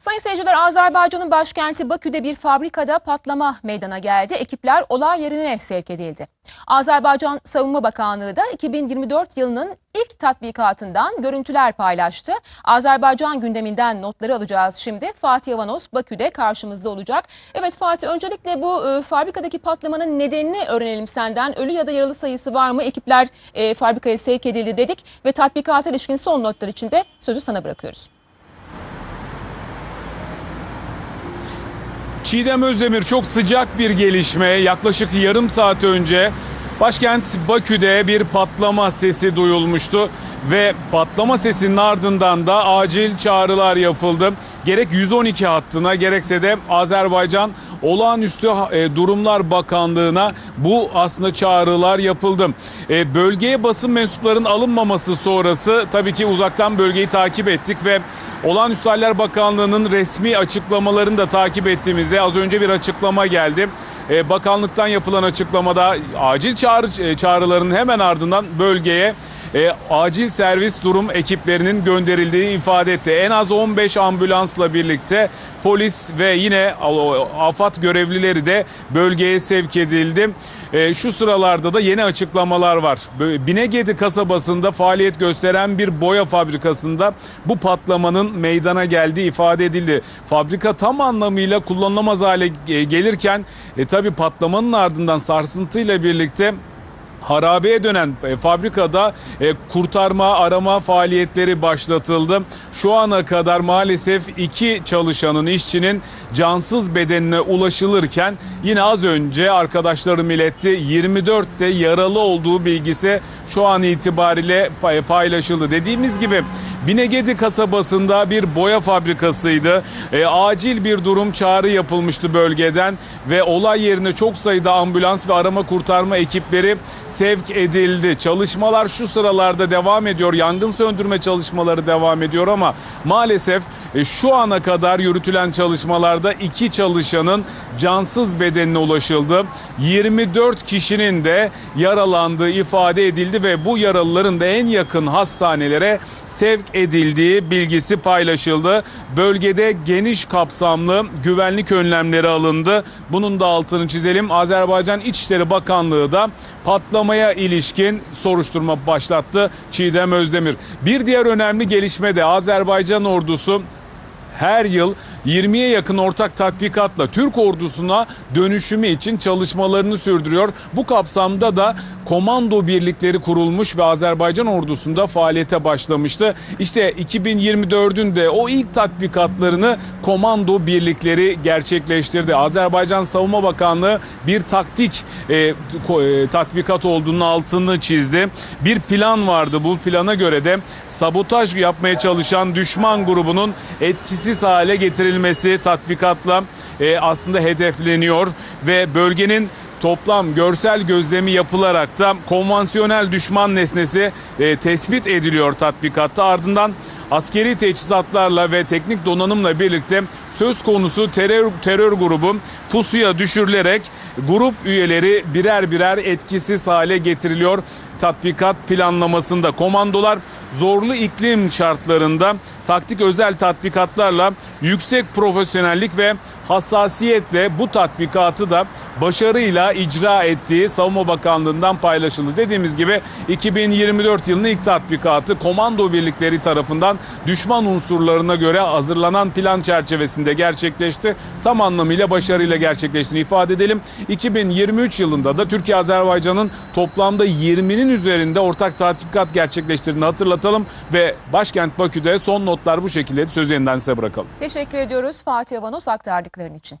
Sayın seyirciler Azerbaycan'ın başkenti Bakü'de bir fabrikada patlama meydana geldi. Ekipler olay yerine sevk edildi. Azerbaycan Savunma Bakanlığı da 2024 yılının ilk tatbikatından görüntüler paylaştı. Azerbaycan gündeminden notları alacağız şimdi. Fatih Avanos Bakü'de karşımızda olacak. Evet Fatih öncelikle bu e, fabrikadaki patlamanın nedenini öğrenelim senden. Ölü ya da yaralı sayısı var mı? Ekipler e, fabrikaya sevk edildi dedik ve tatbikata ilişkin son notlar için de sözü sana bırakıyoruz. Çiğdem Özdemir çok sıcak bir gelişme. Yaklaşık yarım saat önce başkent Bakü'de bir patlama sesi duyulmuştu ve patlama sesinin ardından da acil çağrılar yapıldı. Gerek 112 hattına gerekse de Azerbaycan Olağanüstü e, Durumlar Bakanlığı'na bu aslında çağrılar yapıldı. E, Bölgeye basın mensuplarının alınmaması sonrası tabii ki uzaktan bölgeyi takip ettik ve Olağanüstü Haller Bakanlığı'nın resmi açıklamalarını da takip ettiğimizde az önce bir açıklama geldi. E, Bakanlıktan yapılan açıklamada acil çağrı, e, çağrılarının hemen ardından bölgeye e, acil servis durum ekiplerinin gönderildiğini ifade etti. En az 15 ambulansla birlikte polis ve yine AFAD görevlileri de bölgeye sevk edildi. E, şu sıralarda da yeni açıklamalar var. Binegedi kasabasında faaliyet gösteren bir boya fabrikasında bu patlamanın meydana geldiği ifade edildi. Fabrika tam anlamıyla kullanılamaz hale gelirken e, tabi patlamanın ardından sarsıntıyla birlikte harabeye dönen e, fabrikada e, kurtarma arama faaliyetleri başlatıldı. Şu ana kadar maalesef iki çalışanın işçinin cansız bedenine ulaşılırken yine az önce arkadaşlarım iletti 24 de yaralı olduğu bilgisi şu an itibariyle pay- paylaşıldı. Dediğimiz gibi Binegedi kasabasında bir boya fabrikasıydı. E, acil bir durum çağrı yapılmıştı bölgeden ve olay yerine çok sayıda ambulans ve arama kurtarma ekipleri sevk edildi. Çalışmalar şu sıralarda devam ediyor. Yangın söndürme çalışmaları devam ediyor ama maalesef e, şu ana kadar yürütülen çalışmalarda iki çalışanın cansız bedenine ulaşıldı. 24 kişinin de yaralandığı ifade edildi ve bu yaralıların da en yakın hastanelere sevk edildiği bilgisi paylaşıldı. Bölgede geniş kapsamlı güvenlik önlemleri alındı. Bunun da altını çizelim. Azerbaycan İçişleri Bakanlığı da patlamaya ilişkin soruşturma başlattı Çiğdem Özdemir. Bir diğer önemli gelişme de Azerbaycan ordusu her yıl 20'ye yakın ortak tatbikatla Türk ordusuna dönüşümü için çalışmalarını sürdürüyor. Bu kapsamda da komando birlikleri kurulmuş ve Azerbaycan ordusunda faaliyete başlamıştı. İşte 2024'ün de o ilk tatbikatlarını komando birlikleri gerçekleştirdi. Azerbaycan Savunma Bakanlığı bir taktik e, e, tatbikat olduğunu altını çizdi. Bir plan vardı. Bu plana göre de sabotaj yapmaya çalışan düşman grubunun etkisiz hale getirilmesi tatbikatla e, aslında hedefleniyor ve bölgenin toplam görsel gözlemi yapılarak da konvansiyonel düşman nesnesi e, tespit ediliyor tatbikatta. Ardından askeri teçhizatlarla ve teknik donanımla birlikte söz konusu terör, terör grubu pusuya düşürülerek grup üyeleri birer birer etkisiz hale getiriliyor. Tatbikat planlamasında komandolar zorlu iklim şartlarında taktik özel tatbikatlarla yüksek profesyonellik ve hassasiyetle bu tatbikatı da başarıyla icra ettiği Savunma Bakanlığı'ndan paylaşıldı. Dediğimiz gibi 2024 yılının ilk tatbikatı komando birlikleri tarafından düşman unsurlarına göre hazırlanan plan çerçevesinde gerçekleşti. Tam anlamıyla başarıyla gerçekleştiğini ifade edelim. 2023 yılında da Türkiye Azerbaycan'ın toplamda 20'nin üzerinde ortak tatbikat gerçekleştirdiğini hatırlatalım ve başkent Bakü'de son notlar bu şekilde sözü yeniden size bırakalım. Teşekkür ediyoruz Fatih Avanos aktardıkların için.